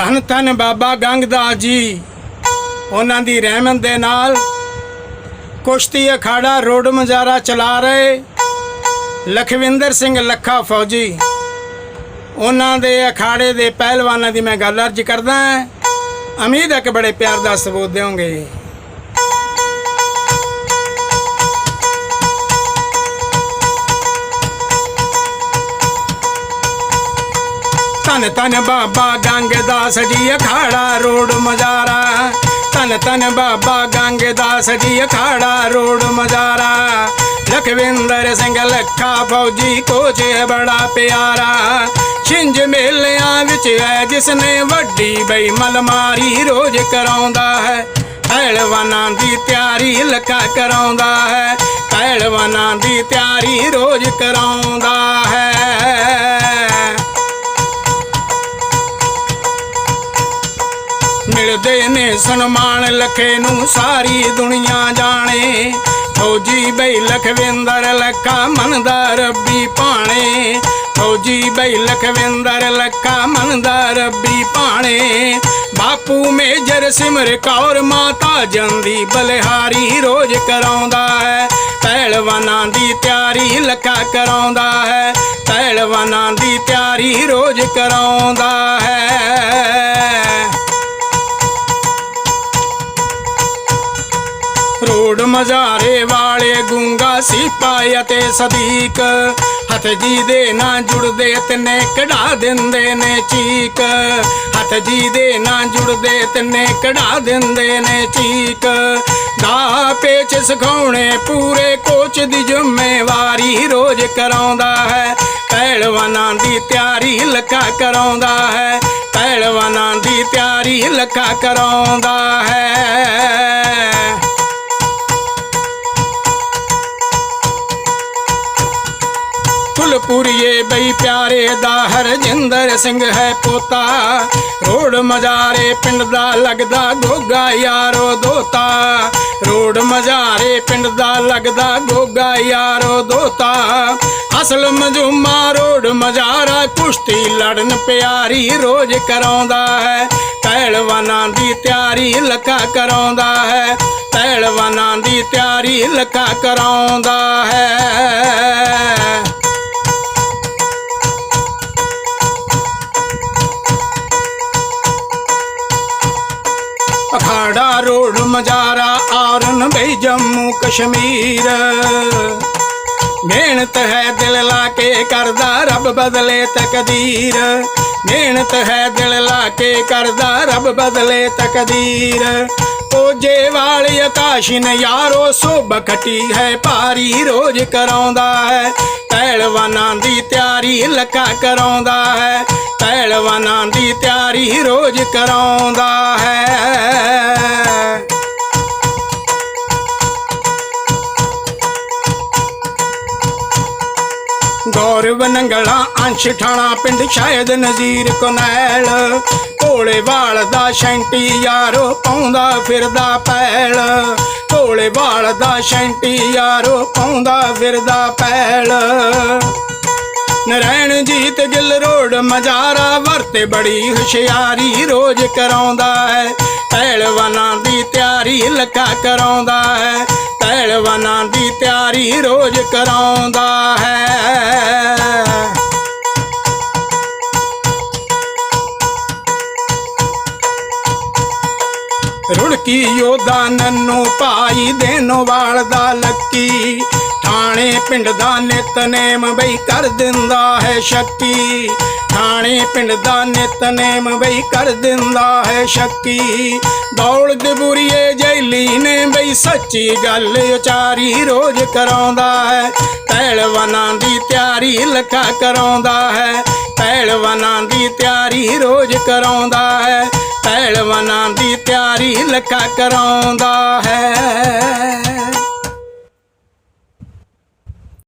ਧੰਨ ਧੰਨ ਬਾਬਾ ਗੰਗਦਾਸ ਜੀ। ਉਹਨਾਂ ਦੀ ਰਹਿਮਤ ਦੇ ਨਾਲ ਕੁਸ਼ਤੀ ਅਖਾੜਾ ਰੋਡ ਮਜ਼ਾਰਾ ਚਲਾ ਰਹੇ ਲਖਵਿੰਦਰ ਸਿੰਘ ਲੱਖਾ ਫੌਜੀ। ਉਹਨਾਂ ਦੇ ਅਖਾੜੇ ਦੇ ਪਹਿਲਵਾਨਾਂ ਦੀ ਮੈਂ ਗੱਲ ਅਰਜ ਕਰਦਾ ਹਾਂ। ਉਮੀਦ ਹੈ ਕਿ ਬੜੇ ਪਿਆਰ ਦਾ ਸਬੂਤ ਦਿਓਗੇ ਧੰਨ ਧੰਨ ਬਾਬਾ ਗੰਗਦਾਸ ਜੀ ਅਖਾੜਾ ਰੋਡ ਮਜ਼ਾਰਾ। ਧੰਨ ਧੰਨ ਬਾਬਾ ਗੰਗਦਾਸ ਜੀ ਅਖਾੜਾ ਰੋਡ ਮਜ਼ਾਰਾ। ਲਖਵਿੰਦਰ ਸਿੰਘ ਲੱਖਾ ਫੌਜੀ ਕੋਚ ਬੜਾ ਪਿਆਰਾ। ਛਿੰਝ ਮੇਲਿਆਂ ਵਿੱਚ ਹੈ ਜਿਸਨੇ ਵੱਡੀ ਬਈ ਮਲਮਾਰੀ ਰੋਜ਼ ਕਰਾਉਂਦਾ ਹੈ। ਪਹਿਲਵਾਨਾਂ ਦੀ ਤਿਆਰੀ ਲੱਖਾ ਕਰਾਉਂਦਾ ਹੈ। ਪਹਿਲਵਾਨਾਂ ਦੀ ਤਿਆਰੀ ਰੋਜ਼ ਕਰਾਉਂਦਾ ਹੈ। ਮਿਲਦੇ ਨੇ ਸਨਮਾਨ ਲਖੇ ਨੂੰ ਸਾਰੀ ਦੁਨੀਆ ਜਾਣੇ। ਫੌਜੀ ਬਈ ਲਖਵਿੰਦਰ ਲੱਖਾ ਮੰਨਦਾ ਰੱਬੀ ਪਾਣੇ ਫੌਜੀ ਬਈ ਲਖਵਿੰਦਰ ਲੱਖਾ ਮੰਨਦਾ ਰੱਬੀ ਪਾਣੇ ਬਾਪੂ ਮੇਜਰ ਸਿਮਰ ਕੌਰ ਮਾਤਾ ਜੰਦੀ ਬਲਿਹਾਰੀ ਰੋਜ਼ ਕਰਾਉਂਦਾ ਹੈ। ਪਹਿਲਵਾਨਾਂ ਦੀ ਤਿਆਰੀ ਲੱਖਾ ਕਰਾਉਂਦਾ ਹੈ। ਪਹਿਲਵਾਨਾਂ ਦੀ ਤਿਆਰੀ ਰੋਜ਼ ਕਰਾਉਂਦਾ ਹੈ। ਰੋਡ ਮਜ਼ਾਰੇ ਵਾਲੇ ਗੁੰਗਾ ਸਿਪਾਹੀ ਅਤੇ ਸਦੀਕ। ਹੱਥ ਜੀ ਦੇ ਨਾਲ ਜੁੜਦੇ ਤਿੰਨੇ ਕਢਾ ਦਿੰਦੇ ਨੇ ਚੀਕ। ਹੱਥ ਜੀ ਦੇ ਨਾਲ ਜੁੜਦੇ ਤਿੰਨੇ ਕਢਾ ਦਿੰਦੇ ਨੇ ਚੀਕ। ਦਾ ਪੇਚ ਸਿਖਾਉਣੇ ਪੂਰੇ ਕੋਚ ਦੀ ਜ਼ਿੰਮੇਵਾਰੀ ਰੋਜ਼ ਕਰਾਉਂਦਾ ਹੈ। ਪਹਿਲਵਾਨਾਂ ਦੀ ਤਿਆਰੀ ਲੱਖਾ ਕਰਾਉਂਦਾ ਹੈ। ਪਹਿਲਵਾਨਾਂ ਦੀ ਤਿਆਰੀ ਲੱਖਾ ਕਰਾਉਂਦਾ ਹੈ। ਫੁਲਪੁਰੀਏ ਬਈ ਪਿਆਰੇ ਦਾ ਹਰਜਿੰਦਰ ਸਿੰਘ ਹੈ ਪੋਤਾ। ਰੋਡ ਮਜਾਰੇ ਪਿੰਡ ਦਾ ਲੱਗਦਾ ਗੋਗਾ ਯਾਰੋ ਦੋਤਾ। ਰੋਡ ਮਜਾਰੇ ਪਿੰਡ ਦਾ ਲੱਗਦਾ ਗੋਗਾ ਯਾਰੋ ਦੋਤਾ। ਅਸਲ ਮਜੂਮਾ ਰੋਡ ਮਜਾਰਾ ਕੁਸ਼ਤੀ ਲੜਨ ਪਿਆਰੀ ਰੋਜ਼ ਕਰਾਉਂਦਾ ਹੈ। ਪਹਿਲਵਾਨਾਂ ਦੀ ਤਿਆਰੀ ਲੱਖਾ ਕਰਾਉਂਦਾ ਹੈ। ਪਹਿਲਵਾਨਾਂ ਦੀ ਤਿਆਰੀ ਲੱਖਾ ਕਰਾਉਂਦਾ ਹੈ। ਅਖਾੜਾ ਰੋਡ ਮਜਾਰਾ ਆਰਨ ਬਈ ਜੰਮੂ ਕਸ਼ਮੀਰ। ਮਿਹਨਤ ਹੈ ਦਿਲ ਲਾ ਕੇ ਕਰਦਾ ਰੱਬ ਬਦਲੇ ਤਕਦੀਰ। ਮਿਹਨਤ ਹੈ ਦਿਲ ਲਾ ਕੇ ਕਰਦਾ ਰੱਬ ਬਦਲੇ ਤਕਦੀਰ। ਕੋਜੇ ਵਾਲੀ ਆਕਾਸ਼ ਨੇ ਯਾਰੋ ਸੋਭ ਖਟੀ ਹੈ, ਭਾਰੀ ਰੋਜ਼ ਕਰਾਉਂਦਾ ਹੈ। ਪਹਿਲਵਾਨਾਂ ਦੀ ਤਿਆਰੀ ਲੱਕਾ ਕਰਾਉਂਦਾ ਹੈ। ਪਹਿਲਵਾਨਾਂ ਦੀ ਤਿਆਰੀ ਰੋਜ਼ ਕਰਾਉਂਦਾ ਹੈ। ਗੌਰਵ ਨੰਗਲਾ ਅੰਸ਼ ਠਾਣਾ, ਪਿੰਡ ਸ਼ਾਇਦ ਨਜ਼ੀਰ ਕੋਨੈਲ। ਭੋਲੇ ਵਾਲ ਦਾ ਸ਼ੈਂਟੀ ਯਾਰੋ ਪਾਉਂਦਾ ਫਿਰਦਾ ਪੈਲ। ਭੋਲੇ ਵਾਲ ਦਾ ਸ਼ੈਂਟੀ ਯਾਰੋ ਪਾਉਂਦਾ ਫਿਰਦਾ ਪੈਲ। ਨਰੈਣ ਜੀਤ ਗਿੱਲ ਰੋਡ ਮਜਾਰਾ, ਵਰਤੇ ਬੜੀ ਹੁਸ਼ਿਆਰੀ, ਰੋਜ਼ ਕਰਾਉਂਦਾ ਹੈ। ਪਹਿਲਵਾਨਾਂ ਦੀ ਤਿਆਰੀ ਲੱਖਾ ਕਰਾਉਂਦਾ ਹੈ। ਪਹਿਲਵਾਨਾਂ ਦੀ ਤਿਆਰੀ ਰੋਜ਼ ਕਰਾਉਂਦਾ ਹੈ। ਰੁੜਕੀ ਯੋਧਾ ਨੰਨੂ ਭਾਈ ਦੇਨੋ ਦਾ ਲੱਕੀ। ਥਾਣੇ ਪਿੰਡ ਦਾ ਨਿਤਨੇਮ ਬਈ ਕਰ ਦਿੰਦਾ ਹੈ ਸ਼ੱਕੀ। ਥਾਣੇ ਪਿੰਡ ਦਾ ਨਿਤਨੇਮ ਬਈ ਕਰ ਦਿੰਦਾ ਹੈ ਸ਼ੱਕੀ। ਦੌੜ ਦੇ ਬੁਰੀਏ ਜੈਲੀ ਨੇ ਬਈ ਸੱਚੀ ਗੱਲ ਉਚਾਰੀ ਰੋਜ਼ ਕਰਾਉਂਦਾ ਹੈ। ਪਹਿਲਵਾਨਾਂ ਦੀ ਤਿਆਰੀ ਲੱਖਾ ਕਰਾਉਂਦਾ ਹੈ। ਪਹਿਲਵਾਨਾਂ ਦੀ ਤਿਆਰੀ ਰੋਜ਼ ਕਰਾਉਂਦਾ ਹੈ। ਪਹਿਲਵਾਨਾਂ ਦੀ ਤਿਆਰੀ ਲੱਕਾ ਕਰਾਉਂਦਾ ਹੈ।